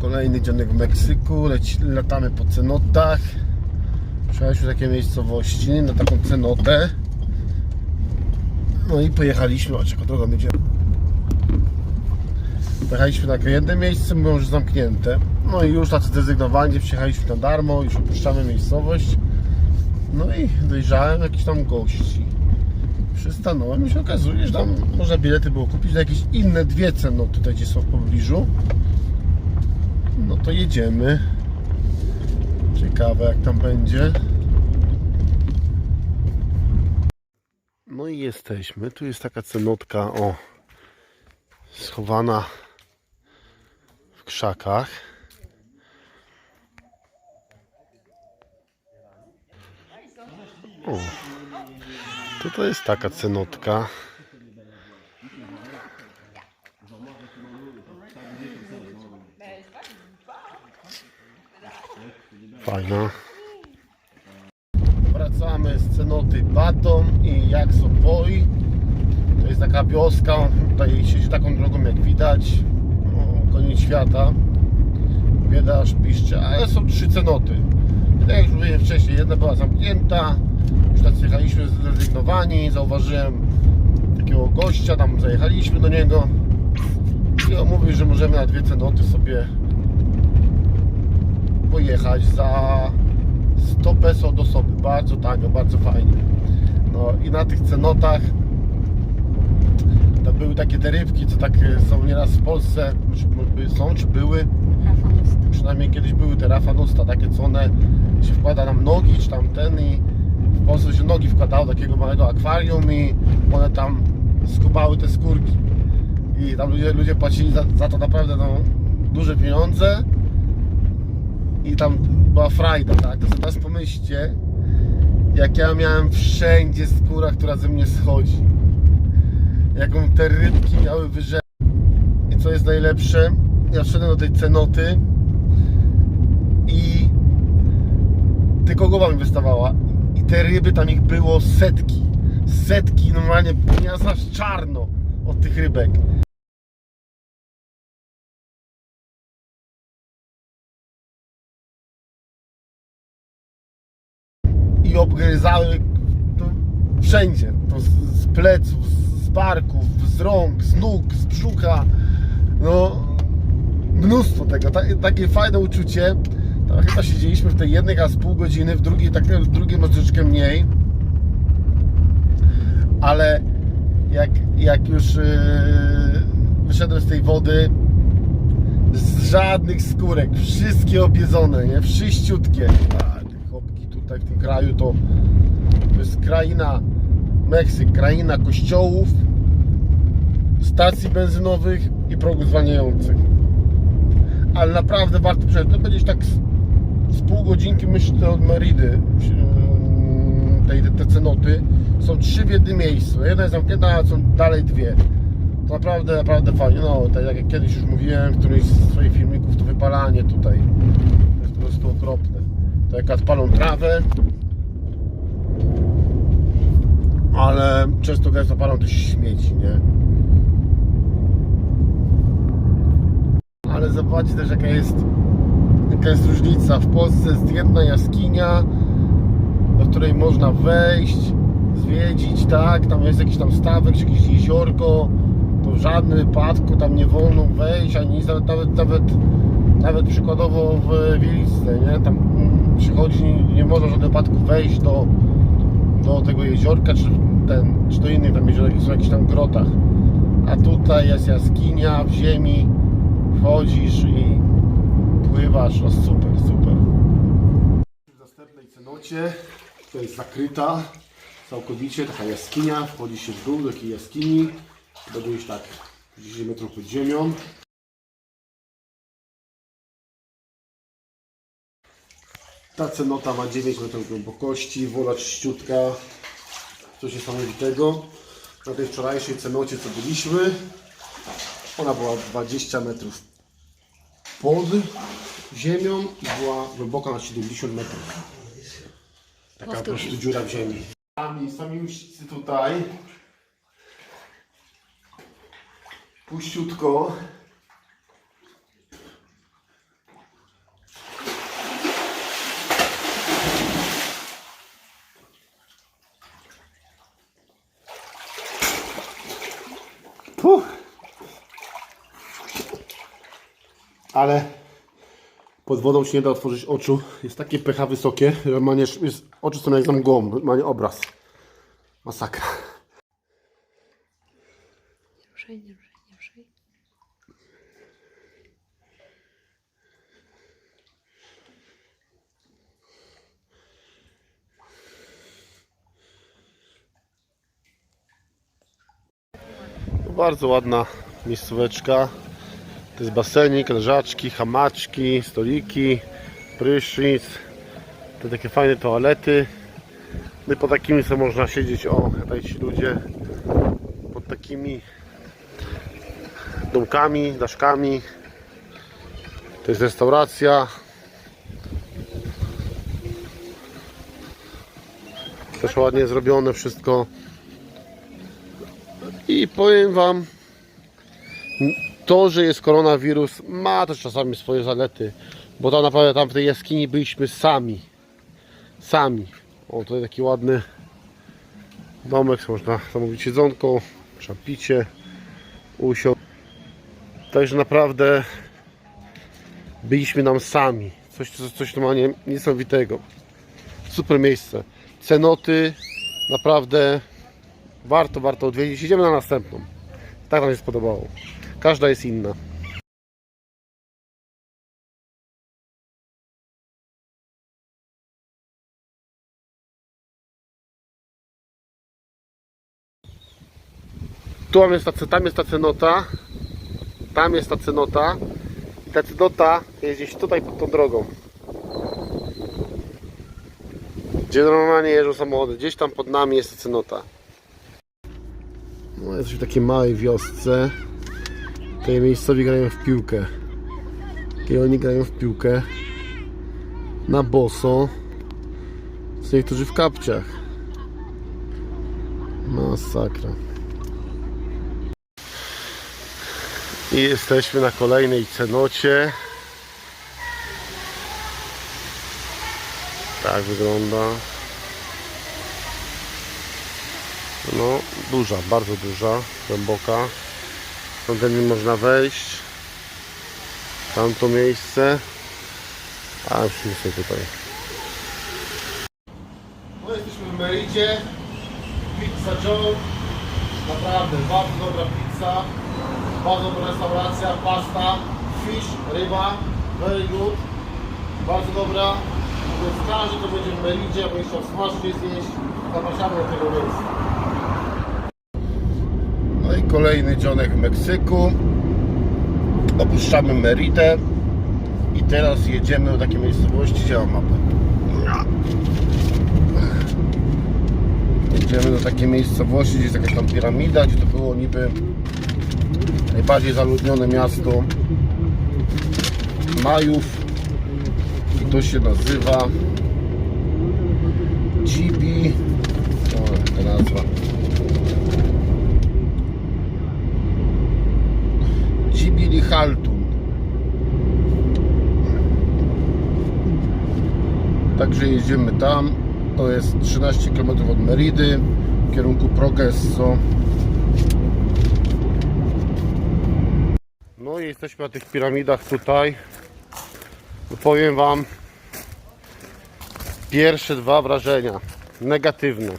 Kolejny dzionek w Meksyku, leci, latamy po cenotach. Przyjechaliśmy do takiej miejscowości na taką cenotę. No i pojechaliśmy, o czego drogą będzie. Pojechaliśmy na takie jedno miejsce, było już zamknięte. No i już tacy zdezygnowani, przyjechaliśmy na darmo, już opuszczamy miejscowość. No i dojrzałem jakichś tam gości. Przystanąłem i się okazuje, że tam można bilety było kupić na jakieś inne dwie cenoty tutaj, gdzie są w pobliżu. To jedziemy. Ciekawe jak tam będzie. No i jesteśmy. Tu jest taka cenotka, o, schowana w krzakach. O, to to jest taka cenotka. Fajna. Wracamy z cenoty Baton i Jaksopoi. To jest taka wioska, tutaj siedzi taką drogą jak widać. O, koniec świata. Bieda aż piszcze, ale są trzy cenoty. I tak jak już mówiłem wcześniej, jedna była zamknięta. Już tak jechaliśmy zrezygnowani. Zauważyłem takiego gościa, tam zajechaliśmy do niego. I on mówił, że możemy na dwie cenoty sobie pojechać za 100 peso do osoby. Bardzo tanio, bardzo fajnie. No i na tych cenotach to były takie te rybki, co tak e, są nieraz w Polsce, czy są, czy były. Przynajmniej kiedyś były te rafanusta, takie co one się wkłada nam nogi, czy tam ten i w Polsce się nogi wkładało do takiego małego akwarium i one tam skubały te skórki. I tam ludzie, ludzie płacili za, za to naprawdę no, duże pieniądze i tam była frajda, tak? To teraz pomyślcie, jak ja miałem wszędzie skóra, która ze mnie schodzi. Jaką te rybki miały wyżej. I co jest najlepsze, ja wszedłem do tej cenoty i tylko głowa mi wystawała. I te ryby, tam ich było setki. Setki, normalnie ja aż czarno od tych rybek. I obgryzały wszędzie. To z, z pleców, z barków, z rąk, z nóg, z brzucha. No, mnóstwo tego. Ta, takie fajne uczucie. Tam chyba siedzieliśmy w tej jednej raz pół godziny, w drugiej, tak, w drugiej troszeczkę mniej. Ale jak, jak już yy, wyszedłem z tej wody, z żadnych skórek, wszystkie obiedzone, nie? Wszyściutkie. Tutaj w tym kraju to, to jest kraina Meksyk, kraina kościołów, stacji benzynowych i progów zwalniających. Ale naprawdę warto przejść. To będzie tak z, z pół godzinki myślę od Meridy yy, tej, te, te cenoty. Są trzy w jednym miejscu. Jedna jest zamknięta, a są dalej dwie. To naprawdę, naprawdę fajnie. No, tak jak kiedyś już mówiłem w którymś z swoich filmików, to wypalanie tutaj to jest po prostu okropne. To jak odpalą trawę, ale często gęsto palą też śmieci, nie? Ale zobaczcie też jaka jest, jaka jest różnica. W Polsce jest jedna jaskinia, do której można wejść, zwiedzić, tak? Tam jest jakiś tam stawek, czy jakieś jeziorko. To w żadnym wypadku tam nie wolno wejść, ani nic, nawet, nawet, nawet, nawet przykładowo w Wieliczce, nie? Tam przychodzi, nie, można w żadnym wypadku wejść do, do tego jeziorka, czy, ten, czy do innych tam jeziorek, są w jakichś tam grotach. A tutaj jest jaskinia w ziemi, wchodzisz i pływasz, no super, super. W następnej cenocie, to jest zakryta całkowicie, taka jaskinia, wchodzi się w dół do takiej jaskini, już tak 10 metrów pod ziemią. Ta cenota ma 9 metrów głębokości, wola czyściutka, coś niesamowitego. Na tej wczorajszej cenocie, co byliśmy, ona była 20 metrów pod ziemią i była głęboka na 70 metrów. Taka po prostu dziura w ziemi. Sami, sami uścicy tutaj. Puściutko. Ale pod wodą się nie da otworzyć oczu. Jest takie pH wysokie, że normalnie jest, oczy są jak za mgłą, normalnie obraz. Masakra. ruszaj, nie ruszaj, nie ruszaj. Bardzo ładna miejscóweczka. To jest basenik, leżaczki, hamaczki, stoliki, prysznic. Te takie fajne toalety. No i pod takimi sobie można siedzieć, o, tutaj ci ludzie pod takimi domkami, daszkami. To jest restauracja. Też ładnie zrobione wszystko. I powiem Wam, to, że jest koronawirus, ma też czasami swoje zalety, bo tam naprawdę tam w tej jaskini byliśmy sami. Sami. O, tutaj taki ładny domek, można zamówić jedzonko, picie, usiąść. Także naprawdę byliśmy nam sami. Coś, coś, coś normalnie niesamowitego. Super miejsce. Cenoty naprawdę warto, warto odwiedzić. Idziemy na następną. Tak nam się spodobało. Każda jest inna. Tu mam jest ta, tam jest ta cenota. Tam jest ta cenota. I ta cenota jest gdzieś tutaj pod tą drogą. Gdzie normalnie jeżdżą samochody. Gdzieś tam pod nami jest ta cenota. No, jesteśmy w takiej małej wiosce. Tutaj miejscowi grają w piłkę. I oni grają w piłkę na boso. Z niektórzy w kapciach. Masakra. I jesteśmy na kolejnej cenocie. Tak wygląda. No, duża, bardzo duża, głęboka. Tamtędy można wejść. Tamto miejsce. A nie sobie tutaj. No jesteśmy w Meridzie. Pizza Joe. Naprawdę bardzo dobra pizza. Bardzo dobra restauracja, pasta, fish, ryba. Very good. Bardzo dobra. Więc każdy, kto będzie w Meridzie, albo jeszcze smacznie zjeść, zapraszamy do tego miejsca. Kolejny dzionek w Meksyku. Opuszczamy Meridę i teraz jedziemy do takiej miejscowości, gdzie mam mapę. Jedziemy do takiej miejscowości, gdzie jest jakaś tam piramida, gdzie to było niby najbardziej zaludnione miasto Majów. I to się nazywa Gibi. O, ta nazwa. Dzibili Haltun. Także jedziemy tam. To jest 13 km od Meridy w kierunku Progresso. No i jesteśmy na tych piramidach tutaj. No Powiem Wam pierwsze dwa wrażenia negatywne.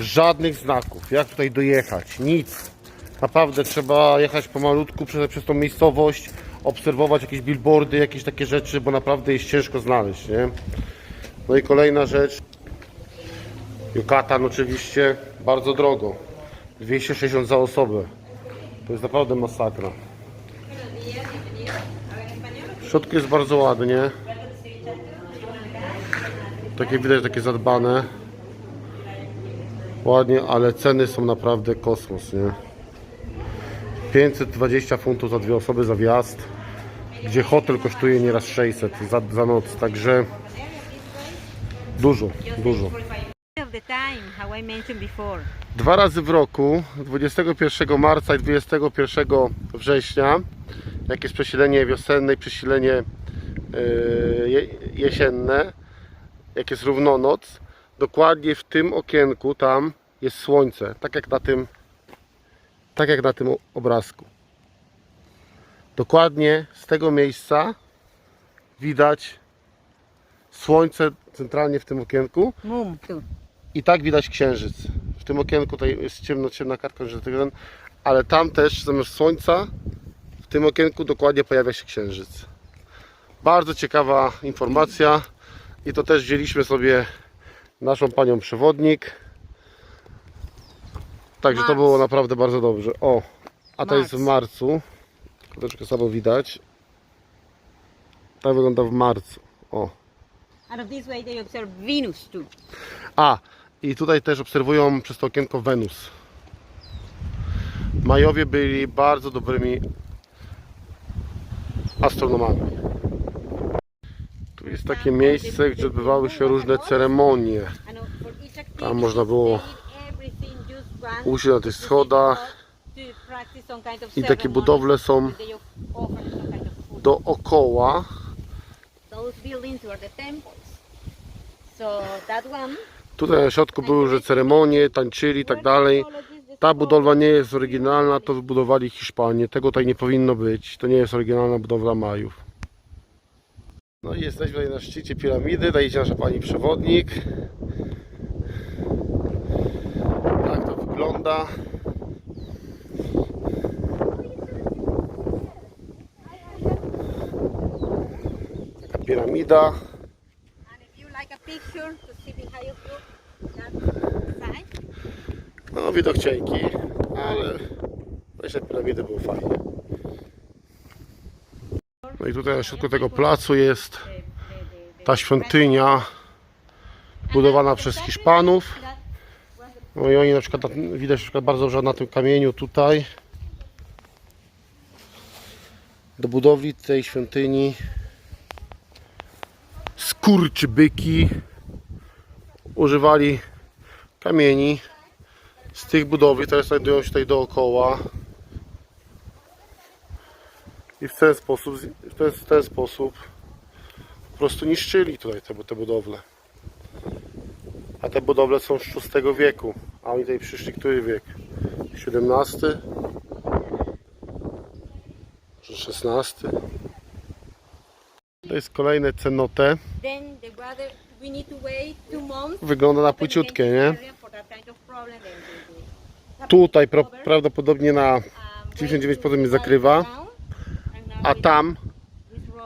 Żadnych znaków, jak tutaj dojechać, nic. Naprawdę trzeba jechać pomalutku przez, przez tą miejscowość, obserwować jakieś billboardy, jakieś takie rzeczy, bo naprawdę jest ciężko znaleźć, nie? No i kolejna rzecz. Yucatan oczywiście bardzo drogo. 260 za osobę. To jest naprawdę masakra. W środku jest bardzo ładnie. Takie widać, takie zadbane. Ładnie, ale ceny są naprawdę kosmos, nie? 520 funtów za dwie osoby za wjazd, gdzie hotel kosztuje nieraz 600 za, za noc, także dużo, dużo. Dwa razy w roku, 21 marca i 21 września, jak jest przesilenie wiosenne i przesilenie yy, je- jesienne, jak jest równonoc, dokładnie w tym okienku tam jest słońce, tak jak na tym, tak jak na tym obrazku. Dokładnie z tego miejsca widać słońce centralnie w tym okienku i tak widać księżyc. W tym okienku tutaj jest ciemno, ciemna kartka, że ten, ale tam też zamiast słońca w tym okienku dokładnie pojawia się księżyc. Bardzo ciekawa informacja i to też wzięliśmy sobie naszą panią przewodnik. Także to było naprawdę bardzo dobrze. O, a to jest w Marc. marcu. Troszkę słabo widać. Tak wygląda w marcu. O. Of this way they observe Venus too. A, i tutaj też obserwują przez to okienko Wenus. Majowie byli bardzo dobrymi astronomami. Tu jest takie miejsce, gdzie odbywały się różne ceremonie. And of- for each activity, Tam można było they usiąść na tych schodach i takie budowle są dookoła. Tutaj na środku były już ceremonie, tańczyli i tak dalej. Ta budowla nie jest oryginalna, to wybudowali Hiszpanie. Tego tutaj nie powinno być. To nie jest oryginalna budowla Majów. No i jesteśmy na szczycie piramidy. Idzie nasza pani przewodnik. Tak to wygląda. Taka piramida. And if you like a picture to see behind you, that side. No widok cienki, ale jeszcze piramidy było fajnie. No i tutaj na środku tego placu jest ta świątynia budowana przez Hiszpanów. No i oni na przykład, widać na przykład bardzo dobrze na tym kamieniu tutaj. Do budowli tej świątyni. Skurczybyki używali kamieni z tych budowli, które znajdują się tutaj dookoła. I w ten sposób, w ten, w ten sposób po prostu niszczyli tutaj te, te budowle. A te budowle są z VI wieku, a oni tutaj przyszli który wiek? XVII? Czy XVI? To jest kolejne months. Wygląda na płyciutkie, nie? Tutaj pra, prawdopodobnie na Um, 99% jest zakrywa, a tam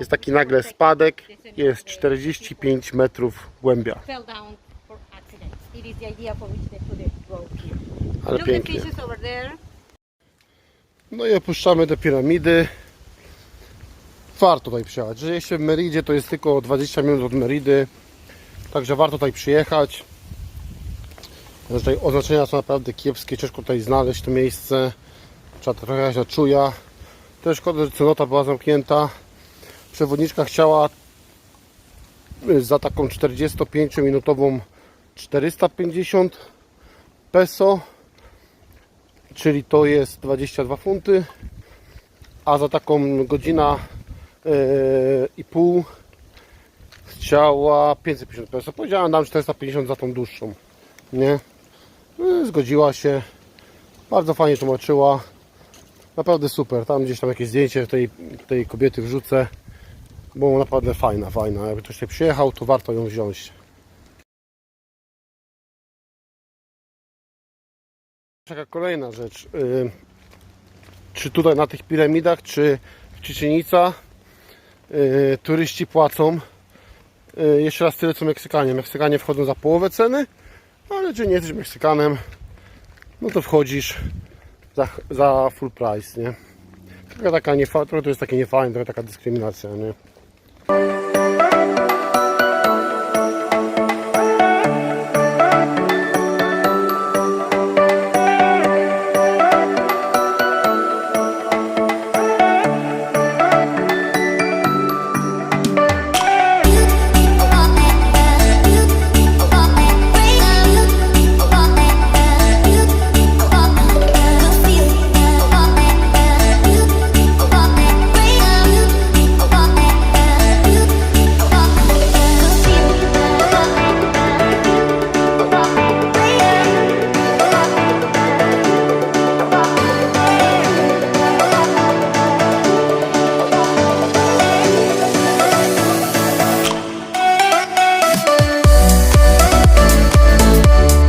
jest taki nagle spadek, jest 45 metrów głębia. It is the idea for which they put the here. Ale Look the pięknie. fishes over there. No i opuszczamy te piramidy. Warto tutaj przyjechać. Że jeśli w Meridzie to jest tylko 20 minut od Meridy. Także warto tutaj przyjechać. Tutaj oznaczenia są naprawdę kiepskie. Ciężko tutaj znaleźć to miejsce. Trzeba trochę jechać na czuja. Też szkoda, że cenota była zamknięta. Przewodniczka chciała za taką 45-minutową 450 peso czyli to jest 22 funty, a za taką godzina yy, i pół chciała 550 peso. Powiedziałem dam 450 za tą dłuższą, nie? No, zgodziła się, bardzo fajnie tłumaczyła, naprawdę super. Tam gdzieś tam jakieś zdjęcie tej, tej kobiety wrzucę, bo naprawdę fajna, fajna. Jakby ktoś tutaj przyjechał, to warto ją wziąć. Taka kolejna rzecz. y, Czy tutaj na tych piramidach, czy w Czyczenica y, turyści płacą y, jeszcze raz tyle co Meksykanie. Meksykanie wchodzą za połowę ceny, ale czy nie jesteś Meksykanem, no to wchodzisz za, za full price, nie? Taka niefa, trochę to jest takie niefajne, taka dyskryminacja, nie?